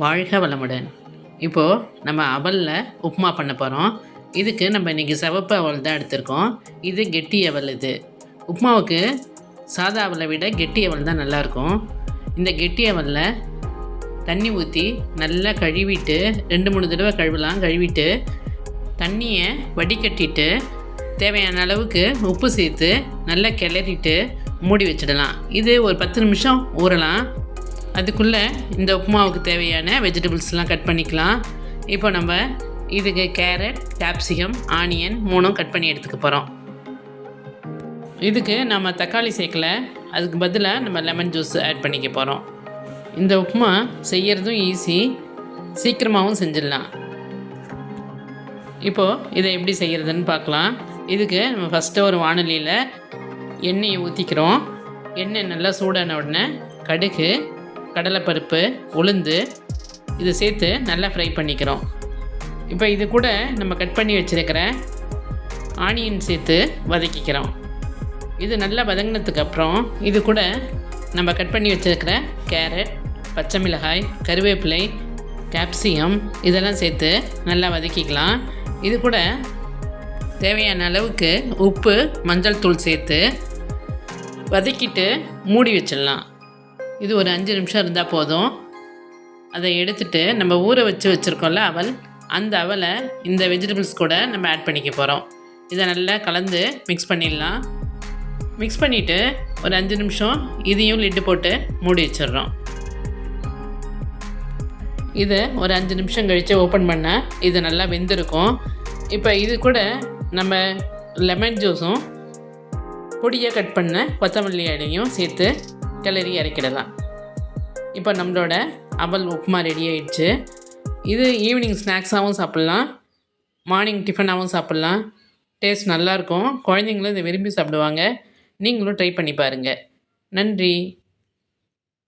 வாழ்க வளமுடன். இப்போது நம்ம அவலில் உப்புமா பண்ண போகிறோம் இதுக்கு நம்ம இன்றைக்கி சிவப்பு அவல் தான் எடுத்திருக்கோம். இது கெட்டி அவல் இது. உப்புமாவுக்கு சாதா அவலை விட கெட்டி அவல் தான் நல்லாயிருக்கும். இந்த கெட்டி அவலில் தண்ணி ஊற்றி நல்லா கழுவிட்டு ரெண்டு மூணு தடவை கழுவலாம். கழுவிட்டு தண்ணியை வடிகட்டிட்டு தேவையான அளவுக்கு உப்பு சேர்த்து நல்லா கிளறிட்டு மூடி வச்சிடலாம். இது ஒரு பத்து நிமிஷம் ஊறலாம். அதுக்குள்ளே இந்த உப்புமாவுக்கு தேவையான வெஜிடபிள்ஸ்லாம் கட் பண்ணிக்கலாம். இப்போ நம்ம இதுக்கு கேரட் கேப்சிகம் ஆனியன் மூணும் கட் பண்ணி எடுத்துக்க போகிறோம் இதுக்கு நம்ம தக்காளி சேர்க்கல. அதுக்கு பதிலாக நம்ம லெமன் ஜூஸ் ஆட் பண்ணிக்க போகிறோம் இந்த உப்புமா செய்கிறதும் ஈஸி சீக்கிரமாகவும் செஞ்சிடலாம். இப்போது இதை எப்படி செய்கிறதுன்னு பார்க்கலாம். இதுக்கு நம்ம ஃபஸ்ட்டு ஒரு வானொலியில் எண்ணெயை ஊற்றிக்கிறோம் எண்ணெய் நல்லா சூடான உடனே கடுகு கடலைப்பருப்பு உளுந்து இதை சேர்த்து நல்லா ஃப்ரை பண்ணிக்கிறோம். இப்போ இது கூட நம்ம கட் பண்ணி வச்சுருக்கிற ஆனியன் சேர்த்து வதக்கிக்கிறோம். இது நல்லா வதங்கினதுக்கப்புறம் இது கூட நம்ம கட் பண்ணி வச்சுருக்கிற கேரட் பச்சை மிளகாய் கருவேப்பிலை கேப்சியம் இதெல்லாம் சேர்த்து நல்லா வதக்கிக்கலாம். இது கூட தேவையான அளவுக்கு உப்பு மஞ்சள் தூள் சேர்த்து வதக்கிட்டு மூடி வச்சிடலாம். இது ஒரு அஞ்சு நிமிஷம் இருந்தால் போதும். அதை எடுத்துட்டு நம்ம ஊற வச்சு வச்சுருக்கோம்ல அவல் அந்த அவலை இந்த வெஜிடபிள்ஸ் கூட நம்ம ஆட் பண்ணிக்க போகிறோம் இதை நல்லா கலந்து மிக்ஸ் பண்ணிடலாம். மிக்ஸ் பண்ணிவிட்டு ஒரு அஞ்சு நிமிஷம் இதையும் லிட்டு போட்டு மூடி வச்சிடுறோம். இதை ஒரு அஞ்சு நிமிஷம் கழித்து ஓப்பன் பண்ணால் இது நல்லா வெந்திருக்கும். இப்போ இது கூட நம்ம லெமன் ஜூஸும் பொடியாக கட் பண்ண கொத்தமல்லி இலையும் சேர்த்து கிளறி இறக்கிடலாம் இப்போ நம்மளோட அவல் உப்புமா ரெடி ஆயிடுச்சு. இது ஈவினிங் ஸ்நாக்ஸாகவும் சாப்பிட்லாம். மார்னிங் டிஃபனாகவும் சாப்பிட்லாம். டேஸ்ட் நல்லாயிருக்கும் குழந்தைங்களும் இதை விரும்பி சாப்பிடுவாங்க. நீங்களும் ட்ரை பண்ணி பாருங்கள் நன்றி.